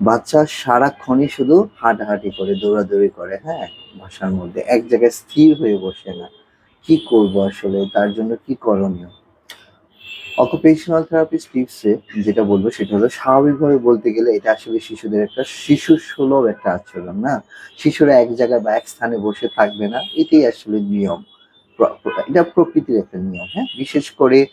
বাচ্চা সারাক্ষণই শুধু হাঁটাহাঁটি করে, দৌড়াদৌড়ি করে হ্যাঁ বাসার মধ্যে। এক জায়গায় স্থির হয়ে বসে না। কি করব আসলে? তার জন্য কি করণীয়? অকুপেশনাল থেরাপিস্ট টিপসে যেটা বলব সেটা হলো, স্বাভাবিকভাবে বলতে গেলে এটা আসলে শিশুদের একটা, শিশু সুলভ একটা আচরণ, না? শিশুরা এক জায়গায় বা এক স্থানে বসে থাকবে না, এটাই আসলে নিয়ম। এটা প্রকৃতির একটা নিয়ম হ্যাঁ? বিশেষ করে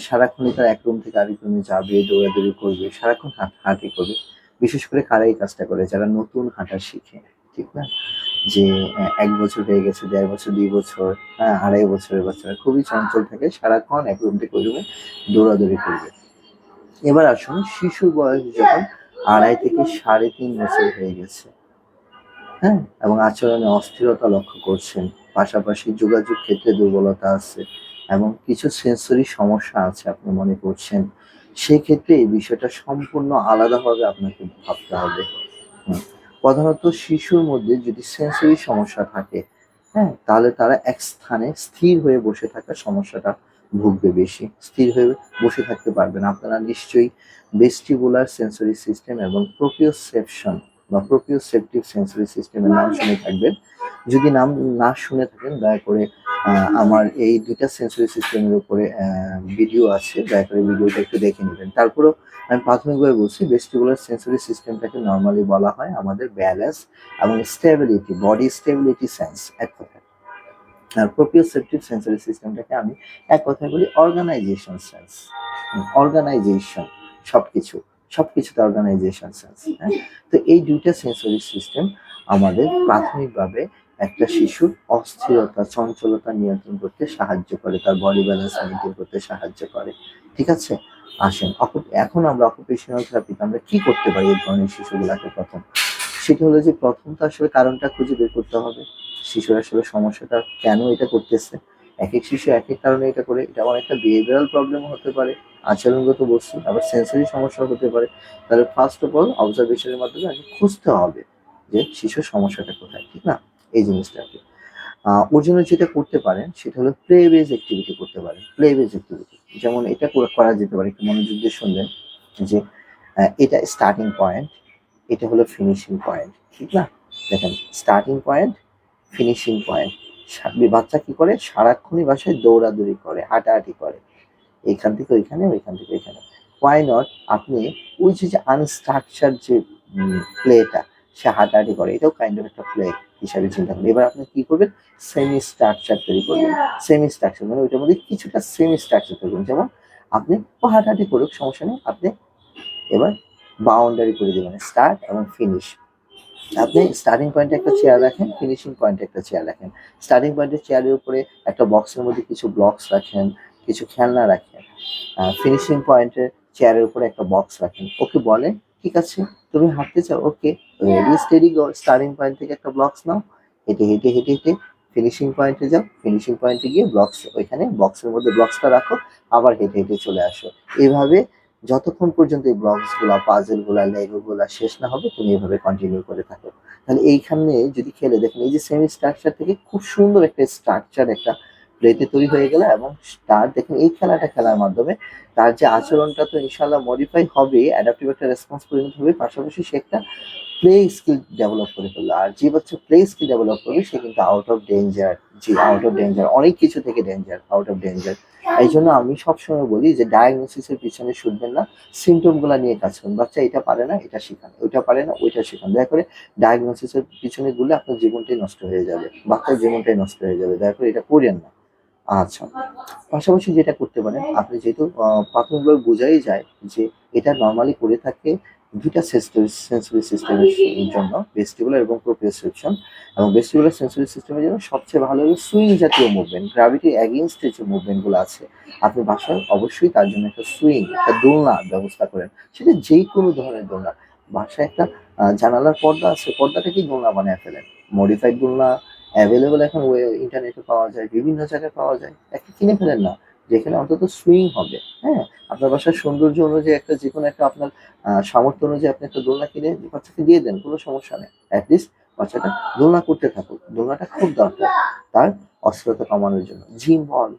সারাক্ষণই তারা এক রুম থেকে আরেক রুমে যাবে, দৌড়াদৌড়ি করবে, সারাক্ষণ হাঁট- হাঁটি করবে। বিশেষ করে কারা এই কাজটা করে? যারা নতুন হাঁটা শিখে, ঠিক না? যে এক বছর হয়ে গেছে, দেড় বছর, দুই বছর হ্যাঁ আড়াই বছরের বাচ্চারা খুবই চঞ্চল থাকে, সারাক্ষণ এক রুম রুমে দৌড়াদৌড়ি করবে। এবার আসুন শিশুর বয়স যখন আড়াই থেকে সাড়ে তিন বছর হয়ে গেছে হ্যাঁ এবং আচরণে অস্থিরতা লক্ষ্য করছেন, পাশাপাশি যোগাযোগ ক্ষেত্রে দুর্বলতা আছে, এবং কিছু সেন্সরি সমস্যা আছে আপনি মনে করছেন সেই ক্ষেত্রে এই বিষয়টা সম্পূর্ণ আলাদাভাবে আপনাকে ভাবতে হবে। প্রধানত শিশুর মধ্যে যদি সেন্সরি সমস্যা থাকে হ্যাঁ তাহলে তারা এক স্থানে স্থির হয়ে বসে থাকার সমস্যাটা ভুগবে বেশি। স্থির হয়ে বসে থাকতে পারবেন আপনারা নিশ্চয়ই ভেস্টিবুলার সেন্সরি সিস্টেম এবং প্রোপিওসেপশন বা প্রোপিওসেপটিভ সেন্সরি সিস্টেমের নাম শুনে থাকবেন। যদি নাম না শুনে থাকেন, দয়া করে আমার এই দুইটা সেন্সরি সিস্টেমের উপরে ভিডিও আছে, দয়া করে ভিডিওটা একটু দেখে নেবেন। তারপরেও আমি প্রাথমিকভাবে বলছি ভেস্টিবুলার সেন্সরি সিস্টেমটাকে নর্মালি বলা হয় আমাদের ব্যালেন্স এবং স্টেবিলিটি বডি স্টেবিলিটি সেন্স এক কথায়। আর প্রোপিওসেপটিভ সেন্সরি সিস্টেমটাকে আমি এক কথায় বলি অর্গানাইজেশন সেন্স অর্গানাইজেশন সবকিছু, সবকিছুতে অর্গানাইজেশন সেন্স হ্যাঁ? তো এই দুইটা সেন্সরি সিস্টেম আমাদের প্রাথমিকভাবে একটা শিশুর অস্থিরতা, চঞ্চলতা নিয়ন্ত্রণ করতে সাহায্য করে, তার বডি ব্যালেন্স মেনটেন করতে সাহায্য করে। ঠিক আছে? আসেন এখন আমরা অকুপেশনাল থেরাপিতে আমরা কি করতে পারি এই ধরনের শিশুগুলাকে প্রথম? সেটা হলো যে প্রথম তো আসলে কারণটা খুঁজে বের করতে হবে। শিশুর আসলে সমস্যাটা কেন এটা করতেছে? এক এক শিশু এক এক কারণে এটা করে, এটা অনেকটা বিহেভিয়ারাল প্রবলেম হতে পারে, আচরণগত বস্তু, আবার সেন্সরি সমস্যা হতে পারে। তাহলে ফার্স্ট অফ অল অবজারভেশনের মাধ্যমে আগে খুঁজতে হবে যে শিশুর সমস্যাটা কোথায়, ঠিক না? এই জিনিসটাকে ওর জন্য যেটা করতে পারেন, সেটা হলো প্লে বেজ অ্যাক্টিভিটি করতে পারেন প্লে বেজ অ্যাক্টিভিটি যেমন এটা করা যেতে পারে, একটু মনোযোগ দিয়ে শুনবেন, যে এটা স্টার্টিং পয়েন্ট এটা হলো ফিনিশিং পয়েন্ট ঠিক না? দেখেন স্টার্টিং পয়েন্ট ফিনিশিং পয়েন্ট বাচ্চা কি করে? সারাক্ষণই বাসায় দৌড়াদৌড়ি করে, হাঁটাহাঁটি করে। এখান থেকে ওইখানে, ওইখান থেকে ওইখানে। ওয়াই নট আপনি ওই যে আনস্ট্রাকচার যে প্লেটা সে হাঁটাহাঁটি করে, এটাও কাইন্ড অফ একটা প্লে হিসাবে চিন্তা করেন। এবার আপনি কি করবেন? সেমি স্ট্রাকচার তৈরি করবেন। সেমি স্ট্রাকচার মানে ওইটার মধ্যে কিছুটা সেমি স্ট্রাকচার তৈরি করবেন। যেমন আপনি হাঁটাহাঁটি করুক, সমস্যা নেই। আপনি এবার বাউন্ডারি করে দেবেন স্টার্ট এবং ফিনিশ আপনি স্টার্টিং পয়েন্টে একটা চেয়ার রাখেন ফিনিশিং পয়েন্টে একটা চেয়ার রাখেন। স্টার্টিং পয়েন্টের চেয়ারের উপরে একটা বক্সের মধ্যে কিছু ব্লকস রাখেন, কিছু খেলনা রাখেন। ফিনিশিং পয়েন্টের চেয়ারের উপরে একটা বক্স রাখেন। ওকে বলে, ঠিক আছে, তুমি হাঁটতে চাও? ওকে। স্টেডি স্টার্টিং পয়েন্ট থেকে একটা ব্লকস নাও। হেঁটে হেঁটে হেঁটে হেঁটে ফিনিশিং পয়েন্টে যাও। ফিনিশিং পয়েন্টে গিয়ে ব্লকস ওইখানে বক্সের মধ্যে ব্লকসটা রাখো আবার হেঁটে হেঁটে চলে আসো। এইভাবে যতক্ষণ পর্যন্ত এই ব্লকসগুলা পাজেলগুলা লেগো গুলা শেষ না হবে তুমি এভাবে কন্টিনিউ করে থাকো। তাহলে এইখানে যদি খেলে দেখেন এই যে সেমি স্ট্রাকচার থেকে খুব সুন্দর একটা স্ট্রাকচার একটা প্লেতে তৈরি হয়ে গেল এবং তার দেখেন এই খেলাটা খেলার মাধ্যমে তার যে আচরণটা তো ইনশাল্লাহ মডিফাই হবে অ্যাডাপটিভ একটা রেসপন্স পরিণত হবে পাশাপাশি সে একটা প্লে স্কিল ডেভেলপ করে ফেলল। আর যে বাচ্চা প্লে স্কিল ডেভেলপ করবে, সে কিন্তু আউট অফ ডেঞ্জার জি আউট অফ ডেঞ্জার অনেক কিছু থেকে ডেঞ্জার আউট অফ ডেঞ্জার এই জন্য আমি সবসময় বলি যে ডায়াগনোসিসের পিছনে শুনবেন না। সিমটমগুলা নিয়ে কাজ করুন। বাচ্চা এটা পারে না, এটা শেখান। ওইটা পারে না, ওইটা শেখান। দয়া করে ডায়াগনোসিসের পিছনে গুলে আপনার জীবনটাই নষ্ট হয়ে যাবে। বাচ্চার জীবনটাই নষ্ট হয়ে যাবে। দয়া করে এটা করেন না। আচ্ছা। পাশাপাশি যেটা করতে পারেন, আপনি যেহেতু প্রাথমিকভাবে বোঝাই যায় যে এটা নর্মালি করে থাকে দুইটা সেন্সরি সিস্টেমের জন্য ভেস্টিবুলার এবং প্রোপ্রিওসেপশন এবং ভেস্টিবুলার সেন্সরি সিস্টেমের জন্য সবচেয়ে ভালো হলো সুইং জাতীয় মুভমেন্ট গ্রাভিটি অ্যাগেনস্টে যে মুভমেন্টগুলো আছে আপনি বাসায় অবশ্যই তার জন্য একটা সুইং একটা দোলনার ব্যবস্থা করেন। সেটা যেই কোনো ধরনের দোলনা। বাসায় একটা জানালার পর্দা আছে পর্দাটাকেই দোলনা বানিয়ে ফেলেন? মডিফাইড দোলনা অ্যাভেলেবল এখন ওয়ে ইন্টারনেটে পাওয়া যায় বিভিন্ন জায়গায় পাওয়া যায়। একটা কিনে ফেলেন না যেখানে অন্তত সুইং হবে হ্যাঁ? আপনার বাসার সৌন্দর্য অনুযায়ী একটা যে কোনো একটা আপনার সামর্থ্য অনুযায়ী আপনি একটা দোলনা কিনে বাচ্চাকে দিয়ে দেন, কোনো সমস্যা নেই। অ্যাটলিস্ট বাচ্চাটা দোলনা করতে থাকুক। দোলনাটা খুব দরকার তার অস্থিরতা কমানোর জন্য। জিম বল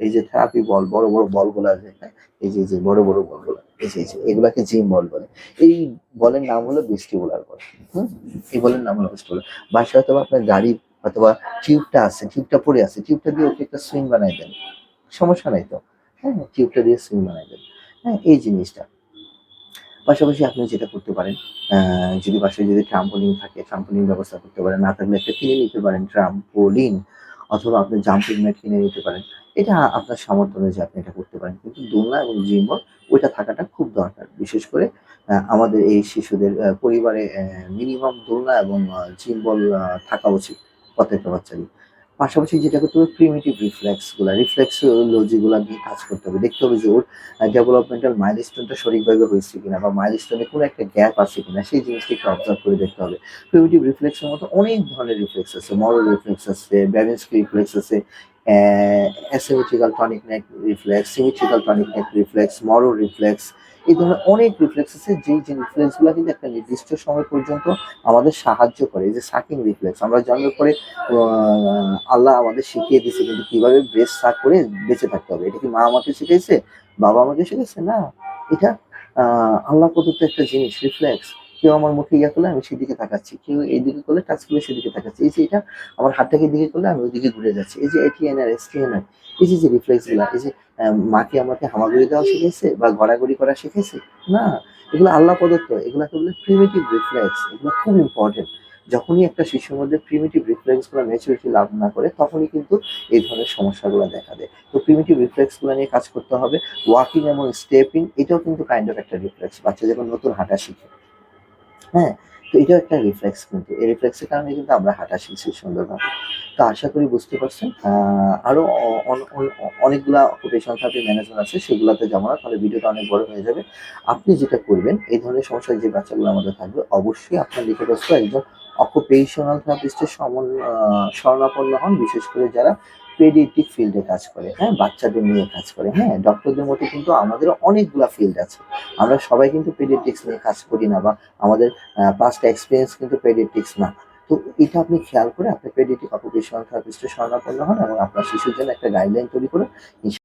এই যে থেরাপি বল বড় বড় বলগুলো আছে হ্যাঁ? এই যে যে, বড় বড় বলগুলো এই যে যে, এগুলাকে জিম বল বলে। এই বলের নাম হলো ভেস্টিবুলার বল হুম? এই বলের নাম হলো বৃষ্টি ভেস্টিবুলার বাসায় হয়তো আপনার গাড়ি অথবা টিউবটা আছে টিউবটা পড়ে আছে টিউবটা দিয়ে ওকে একটা সুইং বানাই দেন। সমস্যা নাই তো। হ্যাঁ টিউবটা দিয়ে সুইং বানাই দেন। হ্যাঁ এই জিনিসটা। পাশাপাশি আপনি যেটা করতে পারেন যদি বাসায় যদি ট্রাম্পোলিন থাকে ট্রাম্পোলিন ব্যবস্থা করতে পারেন, না থাকলে একটা কিনে নিতে পারেন ট্রাম্পোলিন অথবা আপনি জাম্পিং ম্যাট কিনে নিতে পারেন। এটা আপনার সামর্থ্য অনুযায়ী আপনি এটা করতে পারেন। কিন্তু দোলনা এবং জিম বল ওইটা থাকাটা খুব দরকার। বিশেষ করে আমাদের এই শিশুদের পরিবারে মিনিমাম দোলনা এবং জিম বল থাকা উচিত প্রত্যেকটা বাচ্চারই। পাশাপাশি যেটা করতে হবে প্রিমিটিভ রিফ্লেক্সগুলা রিফ্লেক্সোলজি গুলা নিয়ে কাজ করতে হবে। দেখতে হবে যে ওর ডেভেলপমেন্টাল মাইলস্টোনটা সঠিকভাবে হয়েছে কিনা বা মাইলস্টোনে কোনো একটা গ্যাপ আছে কিনা, সেই জিনিসটা একটু অবজার্ভ করে দেখতে হবে। প্রিমিটিভ রিফ্লেক্সের মতো অনেক ধরনের রিফ্লেক্স আছে মরল রিফ্লেক্স আছে ব্যালেন্স রিফ্লেক্স আছে asymmetrical tonic neck reflex symmetrical tonic neck reflex Moro reflex এই ধরনের অনেক রিফ্লেক্স আছে, যেই যে রিফ্লেক্সগুলো কিন্তু একটা নির্দিষ্ট সময় পর্যন্ত আমাদের সাহায্য করে। যে সাকিং রিফ্লেক্স আমরা জন্মের পরে আল্লাহ আমাদের শিখিয়ে দিয়েছে কিন্তু কীভাবে ব্রেস সাক করে বেঁচে থাকতে হবে। এটা কি মা আমাকে শিখিয়েছে? বাবা আমাকে শিখেছে না। এটা আল্লাহ প্রদত্ত একটা জিনিস রিফ্লেক্স কেউ আমার মুখে ইয়া করলে আমি সেদিকে তাকাচ্ছি। কেউ এইদিকে করলে টাচ করলে সেদিকে তাকাচ্ছি। এই যে এটা আমার হাতটাকে দিকে করলে আমি ওইদিকে ঘুরে যাচ্ছি। এই যে এটিএনআর এসটিএনআর এই যে যে রিফ্লেক্সগুলা, এই যে মাকে আমাকে হামাগুড়ি দেওয়া শিখেছে বা গড়াগড়ি করা শিখেছে, না, এগুলো আল্লাহ প্রদত্ত। এগুলাকে বলে প্রিমিটিভ রিফ্লেক্স এগুলো খুব ইম্পর্টেন্ট যখনই একটা শিশুর মধ্যে প্রিমিটিভ রিফ্লেক্সগুলো ম্যাচুরিটি লাভ না করে, তখনই কিন্তু এই ধরনের সমস্যাগুলো দেখা দেয়। তো প্রিমিটিভ রিফ্লেক্সগুলো নিয়ে কাজ করতে হবে। ওয়াকিং এবং স্টেপিং এটাও কিন্তু কাইন্ড অফ একটা রিফ্লেক্স বাচ্চা যখন নতুন হাঁটা শিখে। হ্যাঁ তো এটাও একটা রিফ্লেক্স কিন্তু। এই রিফ্লেক্সের কারণে কিন্তু আমরা হাঁটা শিখছি সুন্দরভাবে। তো আশা করি বুঝতে পারছেন আহ, আরও অ- অন- অন- অনেকগুলা অকুপেশন থেরাপি ম্যানেজমেন্ট আছে সেগুলোতে যাব না তাহলে ভিডিওটা অনেক বড় হয়ে যাবে। আপনি যেটা করবেন এই ধরনের সমস্যা যে বাচ্চাগুলো আমাদের থাকবে অবশ্যই আপনার নিকটস্থ একজন অকুপেশনাল থেরাপিস্টের সমন শরণাপন্ন হন বিশেষ করে যারা পেডিয়াট্রিক ফিল্ডে কাজ করে হ্যাঁ? বাচ্চাদের নিয়ে কাজ করে হ্যাঁ? ডক্টরদের মধ্যে কিন্তু আমাদের অনেকগুলো ফিল্ড আছে। আমরা সবাই কিন্তু পেডিয়াট্রিক্স নিয়ে কাজ করি না বা আমাদের পাস্ট এক্সপিরিয়েন্স কিন্তু পেডিয়াট্রিক্স না। তো এটা আপনি খেয়াল করে, আপনি পেডিয়াট্রিক অকুপেশনাল থেরাপিস্টের শরণাপন্ন হন এবং আপনার শিশুর জন্য একটা গাইডলাইন তৈরি করে